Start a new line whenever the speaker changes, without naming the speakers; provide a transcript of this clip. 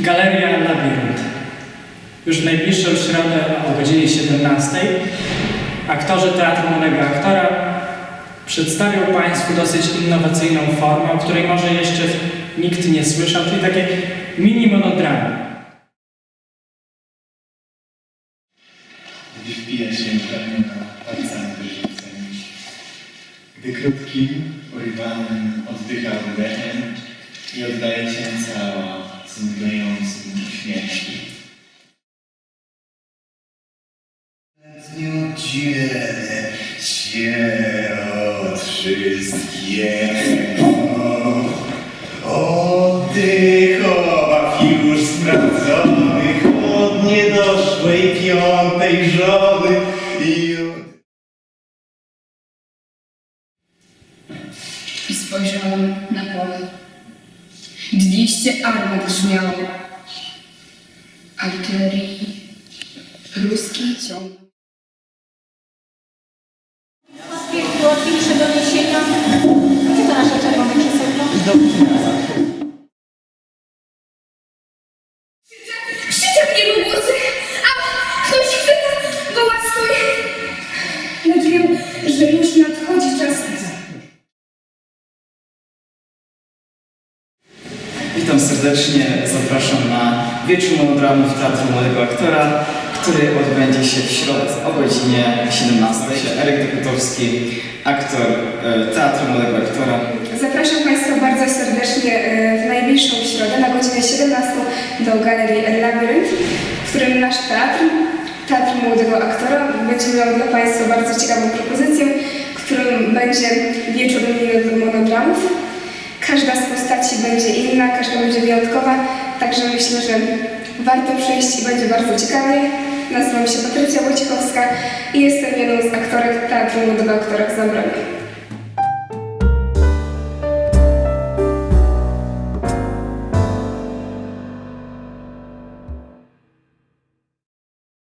Galeria Labirynt. Już w najbliższą środę o godzinie 17 aktorzy Teatru Młodego Aktora przedstawią Państwu dosyć innowacyjną formę, o której może jeszcze nikt nie słyszał, czyli takie mini monodramy.
gdy wpija się uprawniona palcami wyrzuceń. Gdy krótkim, urywanym oddycha oddechem i oddaje się cała z mdlejącym uśmiechem.
dniu dzielę się od wszystkiego. Oddech obaw już sprawdzonych od niedoszłej piątej żony i od...
I spojrzałam na pole. Dwieście armat brzmiało. Artylerii ruskiej ciąg.
Łatwiej- łatwiejsze do niesienia. Gdzie to nasze czerwone krzesełko?
Witam serdecznie, zapraszam na wieczór monodramów Teatru Młodego Aktora, który odbędzie się w środę o godzinie 17. Eryk Dekutowski, aktor e, Teatru Młodego Aktora.
Zapraszam Państwa bardzo serdecznie e, w najbliższą środę na godzinę 17 do Galerii El Labirynt, w którym nasz teatr, Teatr Młodego Aktora, będzie miał dla Państwa bardzo ciekawą propozycję, którym będzie wieczór mini- monodramów. Każda z postaci będzie inna, każda będzie wyjątkowa, także myślę, że warto przyjść i będzie bardzo ciekawie. Nazywam się Patrycja Wojciechowska i jestem jedną z aktorek Teatru Młodego Aktora w Zabraniu.